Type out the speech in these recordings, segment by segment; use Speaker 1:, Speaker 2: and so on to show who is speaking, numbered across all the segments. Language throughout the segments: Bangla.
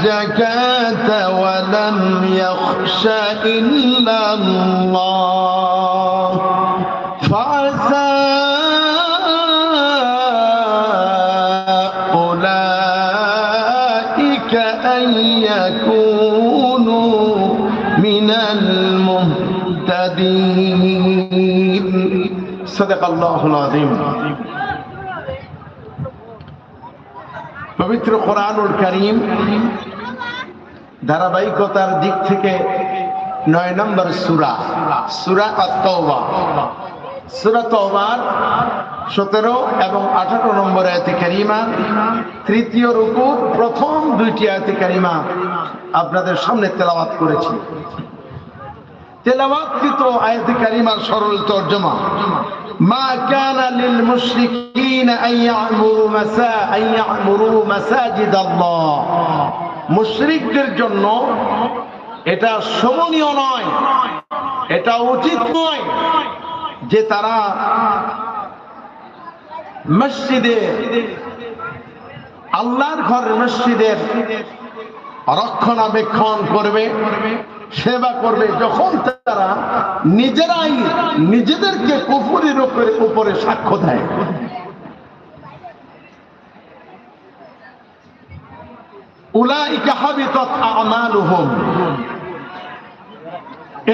Speaker 1: الزكاة ولم يخش إلا الله فعسى أولئك أن يكونوا من المهتدين صدق الله العظيم পবিত্র কোরআনুল করিম ধারাবাহিকতার দিক থেকে নয় নম্বর সুরা সুরা আত্মবা সতেরো এবং আঠারো নম্বর আয়তে কারিমা, তৃতীয় রূপু প্রথম দুইটি আয়তে কারিমা আপনাদের সামনে তেলাওয়াত করেছি। তেলাওয়াতকৃত আয়াতে কারিমার সরল তর্জমা, মা লিল মুশরিকদের জন্য এটা শোভনীয় নয়, এটা উচিত নয় যে তারা মসজিদে, আল্লাহর ঘর মসজিদের রক্ষণাবেক্ষণ করবে, সেবা করবে, যখন তারা নিজেরাই নিজেদেরকে কুফুরের উপরে উপরে সাক্ষ্য দেয়।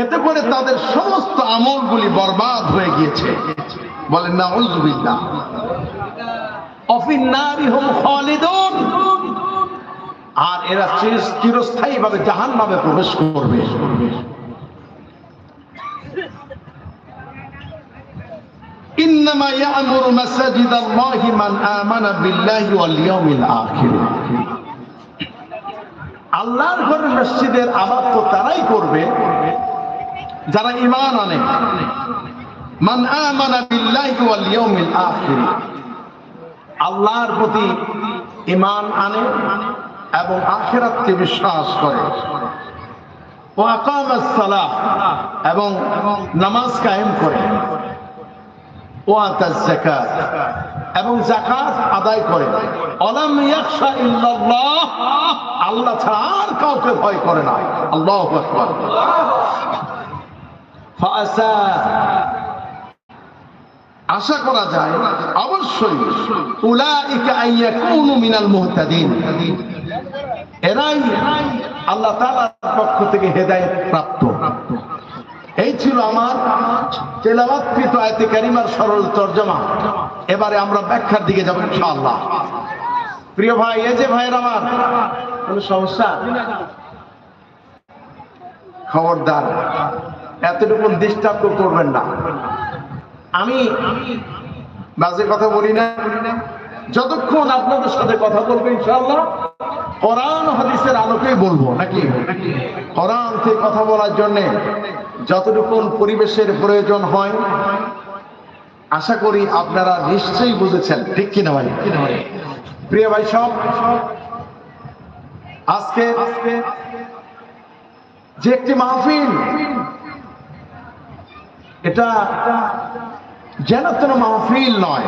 Speaker 1: এতে করে তাদের সমস্ত আমলগুলি বরবাদ হয়ে গিয়েছে বলেন না উজুবিল্লাহ অফিন নারিহুম খালিদুন আর এরা চিরস্থায়ী ভাবে জাহান নামে প্রবেশ করবে إنما يأمر مساجد الله من آمن بالله واليوم الآخر আল্লাহর ঘরের মসজিদের আবাদ তো তারাই করবে, যারা ইমান আনে। মান আমানা বিল্লাহি ওয়াল ইয়াউমিল আখির। আল্লাহর প্রতি ইমান আনে এবং আখেরাতকে বিশ্বাস করে। ও সালাহ এবং নামাজ কায়েম করে। ও আতাজ এবং যাকাত আদায় করে। আল্লাহ ছাড়া আর কাউকে ভয় করে না। আল্লাহু আশা করা যায়, অবশ্যই উলাইকা মুহতাদিন। এরাই আল্লাহ তাআলার পক্ষ থেকে হেদায়েত প্রাপ্ত। এই ছিল আমার তেলাওয়াতকৃত আয়াতে কারিমার সরল তর্জমা। এবারে আমরা ব্যাখ্যার দিকে যাব ইনশাআল্লাহ। প্রিয় ভাই, এই যে ভাইয়ের আমার, কোনো সমস্যা? খবরদার এতটুকু ডিস্টার্ব করবেন না। আমি বাজে কথা বলি না। যতক্ষণ আপনাদের সাথে কথা বলব ইনশাআল্লাহ কোরআন হাদিসের আলোকেই বলব, নাকি? কোরআন থেকে কথা বলার জন্য যতটুকু পরিবেশের প্রয়োজন হয়, আশা করি আপনারা নিশ্চয়ই বুঝেছেন, ঠিক কিনা ভাই? প্রিয় ভাই সব, আজকে যে একটি মাহফিল, এটা যেন তেন মাহফিল নয়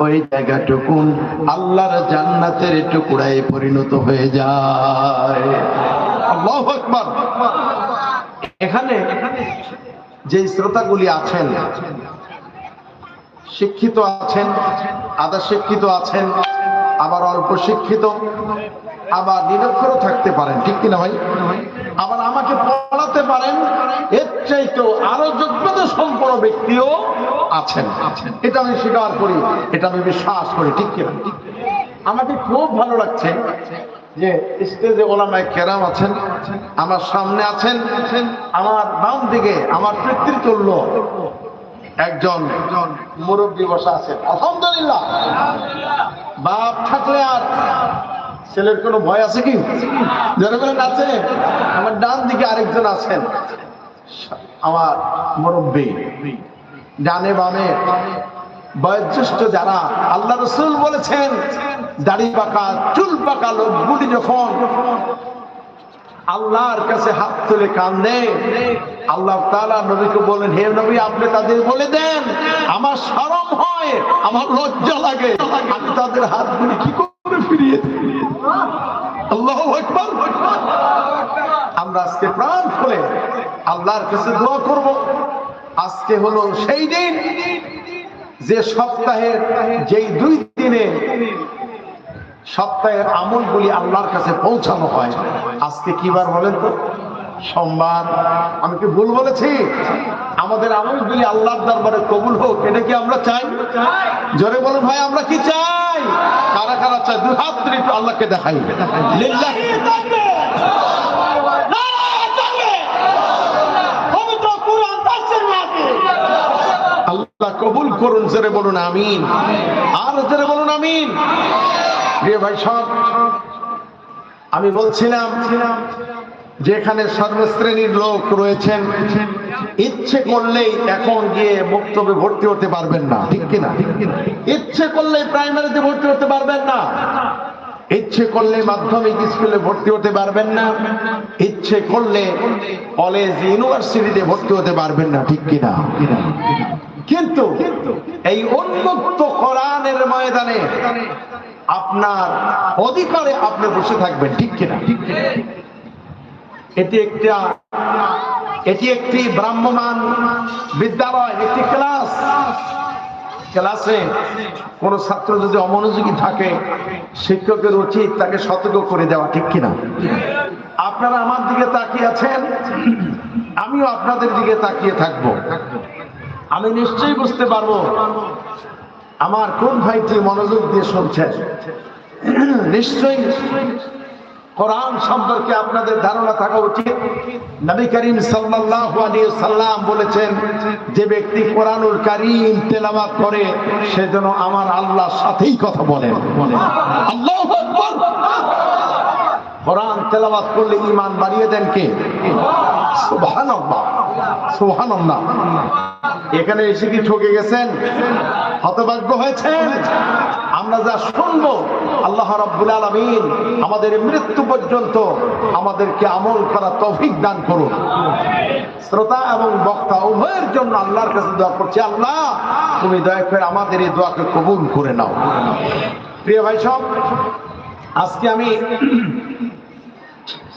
Speaker 1: ওই জায়গাটুকুন আল্লাহর জান্নাতের টুকুরায় পরিণত হয়ে যায়। এখানে যে শ্রোতাগুলি আছেন, শিক্ষিত আছেন, আধা শিক্ষিত আছেন, আবার অল্প শিক্ষিত, আবার নিরক্ষরও থাকতে পারেন, ঠিক কিনা ভাই? আবার আমাকে পড়াতে পারেন এর চাইতেও আরও যোগ্যতা সম্পন্ন ব্যক্তিও আছেন। এটা আমি স্বীকার করি, এটা আমি বিশ্বাস করি, ঠিক কিনা আমাকে খুব ভালো লাগছে যে স্টেজে ওলামায় কেরাম আছেন, আমার সামনে আছেন, আমার বাম দিকে আমার পিতৃতুল্য একজন একজন মুরব্বী বসা আছেন। আলহামদুলিল্লাহ। বাপ থাকলে আর ছেলের কোনো ভয় আছে কি? যারা বলেন আছে আমার ডান দিকে আরেকজন আছেন। আমার মুরব্বী, ডানে বামে বয়োজ্যেষ্ঠ যারা আল্লাহ রসুল বলেছেন, দাড়ি পাকা, চুল পাকা লোকগুলি যখন আল্লাহর কাছে হাত তুলে কান্দে, আল্লাহ তাআলা নবীকে বলেন, হে নবী, আপনি তাদের বলে দেন, আমার সরম হয়, আমার লজ্জা লাগে, আমি তাদের হাতগুলি কি করে ফিরিয়ে আকবার আমরা আজকে প্রাণ খুলে আল্লাহর কাছে দোয়া করব। আজকে হলো সেই দিন যে সপ্তাহের যেই দুই দিনে সপ্তাহের আমলগুলি আল্লাহর কাছে পৌঁছানো হয়। আজকে কিবার বলেন তো? সোমবার আমি কি ভুল বলেছি? আমাদের আমলগুলি আল্লাহর দরবারে কবুল হোক, এটা কি আমরা চাই? জোরে বলুন ভাই, আমরা কি চাই? কারা কারা চাই দুই হাত একটু আল্লাহকে দেখাই। আল্লাহ কবুল করুন, জোরে বলুন, আমিন। আর জোরে বলুন, আমিন। প্রিয় ভাই সব, আমি বলছিলাম যেখানে সর্বশ্রেণীর লোক রয়েছেন, ইচ্ছে করলেই এখন গিয়ে বক্তব্যে ভর্তি হতে পারবেন না, ঠিক কিনা? ইচ্ছে করলে প্রাইমারিতে ভর্তি হতে পারবেন না। ইচ্ছে করলে মাধ্যমিক স্কুলে ভর্তি হতে পারবেন না। ইচ্ছে করলে কলেজ, ইউনিভার্সিটিতে ভর্তি হতে পারবেন না, ঠিক কিনা? কিন্তু এই উন্মুক্ত কোরআনের ময়দানে আপনার অধিকারে আপনি বসে থাকবেন, ঠিক কিনা? এটি একটা, এটি একটি ব্রাহ্মমান বিদ্যালয়, একটি ক্লাস। ক্লাসে কোন ছাত্র যদি অমনোযোগী থাকে, শিক্ষকের উচিত তাকে সতর্ক করে দেওয়া, ঠিক কিনা? আপনারা আমার দিকে তাকিয়ে আছেন, আমিও আপনাদের দিকে তাকিয়ে থাকব। আমি নিশ্চয়ই বুঝতে পারব আমার কোন ভাইটি মনোযোগ দিয়ে শুনছেন নিশ্চয়ই কোরআন সম্পর্কে আপনাদের ধারণা থাকা উচিত। নবী করিম সাল্লাল্লাহু আলাইহি সাল্লাম বলেছেন, যে ব্যক্তি কোরআনুল কারীম তেলাওয়াত করে, সে যেন আমার আল্লাহর সাথেই কথা বলে। আল্লাহু আকবার! কোরআন তেলাওয়াত করলে ঈমান বাড়িয়ে দেন কে? সুবহানাল্লাহ সুবহানাল্লাহ। এখানে এসে কি ঠকে গেছেন? হতভাগ্য হয়েছেন? আমরা যা শুনব, আল্লাহ রাব্বুল আলামিন আমাদের মৃত্যু পর্যন্ত আমাদেরকে আমল করা তৌফিক দান করুন। শ্রোতা এবং বক্তা, উভয়ের জন্য আল্লাহর কাছে দোয়া করছি, আল্লাহ তুমি দয়া করে আমাদের এই দোয়াকে কবুল করে নাও। প্রিয় ভাই সব, আজকে আমি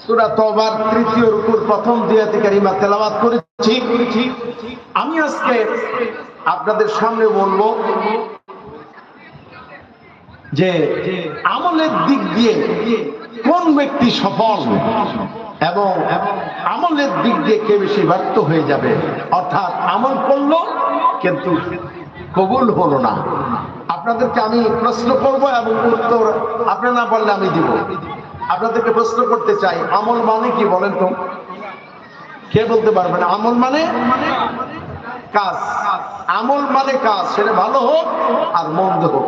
Speaker 1: সূরা তওবার তৃতীয় রুকুর প্রথম দুই আয়াতে কারিমা তেলাওয়াত করেছি। আমি আজকে আপনাদের সামনে বলব যে আমলের দিক দিয়ে কোন ব্যক্তি সফল এবং আমলের দিক দিয়ে কে বেশি ব্যর্থ হয়ে যাবে? অর্থাৎ আমল করল, কিন্তু কবুল হলো না। আপনাদেরকে আমি প্রশ্ন করব এবং উত্তর আপনারা না বললে আমি দিব। আপনাদেরকে প্রশ্ন করতে চাই, আমল মানে কি বলেন তো? কে বলতে পারবেন? আমল মানে কাজ। আমল মানে কাজ, সেটা ভালো হোক আর মন্দ হোক।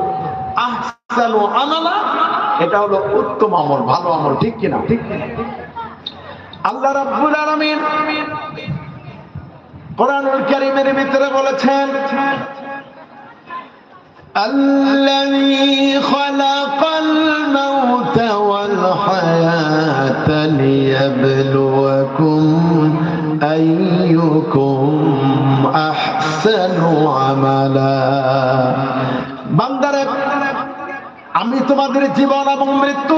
Speaker 1: আমালা এটা হলো উত্তম আমল ভালো আমল ঠিক কিনা ঠিক কিনা আল্লাহ রাব্বুল আলামিন কোরআনুল কারীমের ভিতরে বলেছেন الذي خلق الموت والحياة ليبلوكم أيكم أحسن عملا আমি তোমাদের জীবন এবং মৃত্যু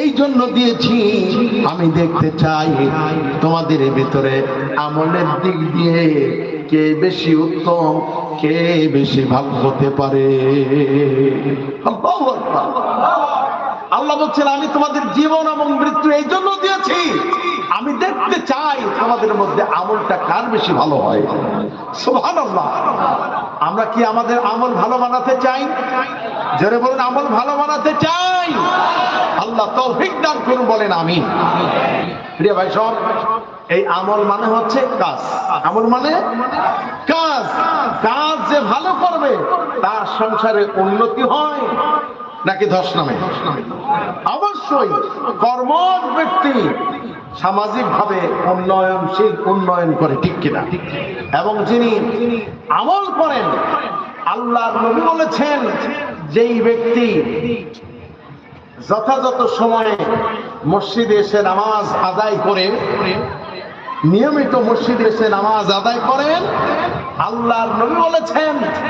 Speaker 1: এই জন্য দিয়েছি। আমি দেখতে চাই তোমাদের ভিতরে আমলের দিক দিয়ে কে বেশি উত্তম, কে বেশি ভালো হতে পারে। আল্লাহ বলছেন, আমি তোমাদের জীবন এবং মৃত্যু এই জন্য দিয়েছি। আমি দেখতে চাই তোমাদের মধ্যে আমলটা কার বেশি ভালো হয়। সুবহানাল্লাহ। আমরা কি আমাদের আমল ভালো বানাতে চাই? জোরে বলুন, আমল ভালো বানাতে চাই? আল্লাহ তৌফিক দান করুন, বলেন আমি প্রিয় ভাই সব, এই আমল মানে হচ্ছে কাজ। আমল মানে কাজ। কাজ যে ভালো করবে, তার সংসারে উন্নতি হয়, নাকি ধস নামে? অবশ্যই। কর্ম ব্যক্তি সামাজিক ভাবে উন্নয়নশীল, উন্নয়ন করে ঠিক কিনা? এবং যিনি আমল করেন আল্লাহ নবী বলেছেন, যেই ব্যক্তি যথাযথ সময়ে মসজিদে এসে নামাজ আদায় করে, নিয়মিত মসজিদে এসে নামাজ আদায় করেন, আল্লাহর নবী বলেছেন